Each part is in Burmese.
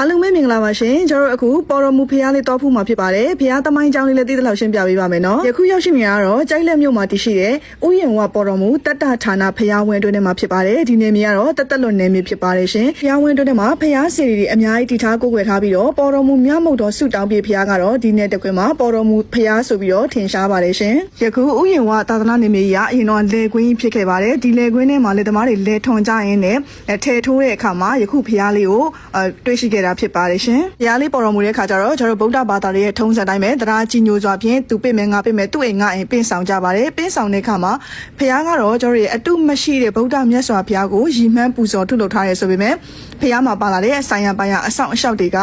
အားလုံးပဲမင်္ဂလာပါရှင်ကျွန်တော်တို့အခုပေါ်တော်မူဖျားလေးတောဖူးမှာဖြစ်ပါတယ်ဖျားသမိုင်းကြောင်းလေးလည်းသိသလောက်ရှင်းပြပေးပါမယ်နော်ယခုရောက်ရှိနေရတော့ကြိုက်လက်မြို့မှာတည်ရှိတဲ့ဥယျာဉ်ဝပေါ်တော်မူတတ္တဌာနဖျားဝင်းတွင်းထဲမှာဖြစ်ပါတယ်ဒီနေမြေကတော့တသက်လွန်နေမြေဖြစ်ပါတယ်ရှင်ဖျားဝင်းတွင်းထဲမှာဖျားစီရီတွေအများကြီးတည်ထားကိုယ်ွယ်ထားပြီးတော့ပေါ်တော်မူမြတ်မုတ်တော်ဆုတောင်းပြေဖျားကတော့ဒီနေ့တကွင်းမှာပေါ်တော်မူဖျားဆိုပြီးတော့ထင်ရှားပါတယ်ရှင်ယခုဥယျာဉ်ဝသာသနာနေမြေကြီးကအရင်တော့လေကွင်းကြီးဖြစ်ခဲ့ပါတယ်ဒီလေကွင်းထဲမှာလေသမားတွေလေထွန်ကြရင်းနဲ့အဲထဲထိုးတဲ့အခါမှာယခုဖျားလေးကိုအဲတွေ့ရှိခဲ့တာဖြစ်ပါတယ်ရှင်ဖျားလေးပေါ်တော်မူတဲ့အခါကျတော့ကျွန်တော်တို့ဗုဒ္ဓဘာသာတွေရဲ့ထုံးစံတိုင်းပဲတရားကြီးညိုစွာဖြင့်သူပြစ်မယ်ငါပြစ်မယ်သူ့အိမ်ငါအိမ်ပင့်ဆောင်ကြပါတယ်ပင့်ဆောင်တဲ့အခါမှာဖျားကတော့ကျွန်တော်တို့ရဲ့အတုမရှိတဲ့ဗုဒ္ဓမြတ်စွာဘုရားကိုရည်မှန်းပူဇော်ထုလုပ်ထားရဲဆိုပေမဲ့ဖျားမှာပါလာတဲ့အဆိုင်ရပိုင်းရအဆောင်အရှောက်တွေက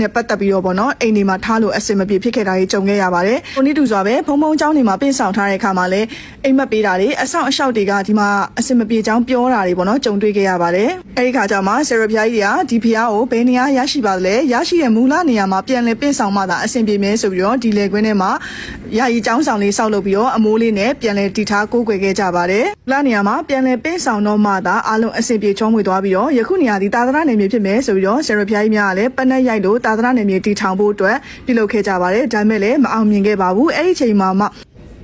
နဲ့ပတ်သက်ပြီးတော့ဗောနော်အိမ်ဒီမှာထားလို့အဆင်မပြေဖြစ်ခဲ့တာကြီးကြုံခဲ့ရပါတယ်။ကိုနိတူစွာပဲဖုံဖုံเจ้าနေမှာပြင်ဆောင်ထားတဲ့အခါမှာလည်းအိမ်မက်ပေးတာတွေအဆောင်အရှောက်တွေကဒီမှာအဆင်မပြေကြောင်းပြောတာတွေဗောနော်ကြုံတွေ့ခဲ့ရပါတယ်။အဲဒီခါကျမှဆရာဖျားကြီးကဒီဖျားကိုဘယ်နေရာရရှိပါသလဲရရှိတဲ့မူလနေရာမှာပြန်လည်ပြင်ဆောင်မှသာအဆင်ပြေမယ်ဆိုပြီးတော့ဒီလေကွင်းထဲမှာယာယီကျောင်းဆောင်လေးဆောက်လုပ်ပြီးတော့အမိုးလေးနဲ့ပြန်လည်တည်ထားကိုးကွယ်ခဲ့ကြပါတယ်။လနေရာမှာပြန်လည်ပြင်ဆောင်တော့မှသာအားလုံးအဆင်ပြေချောမွေသွားပြီးတော့ယခုနေရာဒီသာသနာနယ်မြေဖြစ်မယ်ဆိုပြီးတော့ဆရာဖျားကြီးများကလည်းပနက်ရိုက်လို့ သာသနာနယ်မြေတည်ထောင်ဖို့အတွက်ပြုလုပ်ခဲ့ကြပါတယ်။ဒါပေမဲ့လည်းမအောင်မြင်ခဲ့ပါဘူး။အဲ့ဒီချိန်မှာမှ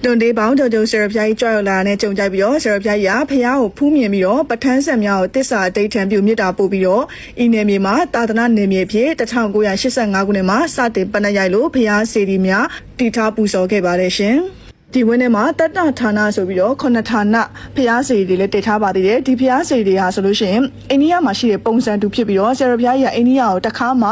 တွန်တေးပေါင်းကြုံကြုံဆရာဖျားကြီးကြွရောက်လာတဲ့ကြုံကြိုက်ပြီးတော့ဆရာဖျားကြီးကဖျားကိုဖူးမြင်ပြီးတော့ပဋ္ဌာန်းဆက်များကိုတစ္ဆာအတိတ်ထံပြုမြစ်တာပို့ပြီးတော့ဤနယ်မြေမှာသာသနာနယ်မြေဖြစ်1985ခုနှစ်မှာစတင်ပနက်ရိုက်လို့ဖျားစီဒီများတည်ထားပူဇော်ခဲ့ပါတယ်ရှင်။ ဒီဝင်းထဲမှာတတ္တဌာနဆိုပြီးတော့ခုနှစ်ဌာနဖျားစီတွေလည်းတည်ထားပါသေးတယ်ဒီဖျားစီတွေဟာဆိုလို့ရှိရင်အိန္ဒိယမှာရှိတဲ့ပုံစံတူဖြစ်ပြီးတော့ဆရာဖျားကြီးကအိန္ဒိယကိုတစ်ခါမှ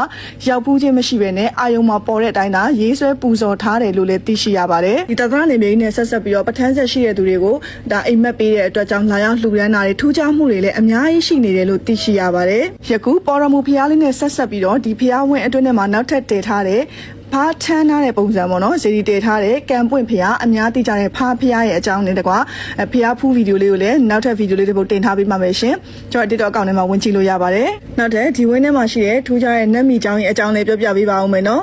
ရောက်ပူးခြင်းမရှိဘဲနဲ့အာယုံမှာပေါ်တဲ့အတိုင်းသာရေးဆွဲပူဇော်ထားတယ်လို့လည်းသိရှိရပါတယ်ဒီတသနာနေမြေကြီးနဲ့ဆက်ဆက်ပြီးတော့ပဋ္ဌာန်းဆက်ရှိတဲ့သူတွေကိုဒါအိမ်မက်ပေးတဲ့အတွက်ကြောင့်လာရောက်လှူဒန်းတာတွေထူးခြားမှုတွေလည်းအများကြီးရှိနေတယ်လို့သိရှိရပါတယ်ယခုပေါ်ရမူဖျားလေးနဲ့ဆက်ဆက်ပြီးတော့ဒီဖျားဝင်းအတွင်းထဲမှာနောက်ထပ်တည်ထားတဲ့ ဖားထမ်းထားတဲ့ပုံစံပေါ့နော်ဇေဒီတည်ထားတဲ့ကံပွင့်ဖျားအများသိကြတဲ့ဖားဖျားရဲ့အကြောင်းနဲ့တကွာအဖျားဖူးဗီဒီယိုလေးကိုလည်းနောက်ထပ်ဗီဒီယိုလေးတစ်ပုဒ်တင်ထားပေးပါမယ်ရှင်ကျွန်တော် TikTok အကောင့်ထဲမှာဝင်ကြည့်လို့ရပါတယ်နောက်ထပ်ဒီဝင်းထဲမှာရှိတဲ့ထူးခြားတဲ့နတ်မီကျောင်းရဲ့အကြောင်းလေးပြောပြပေးပါဦးမယ်နော်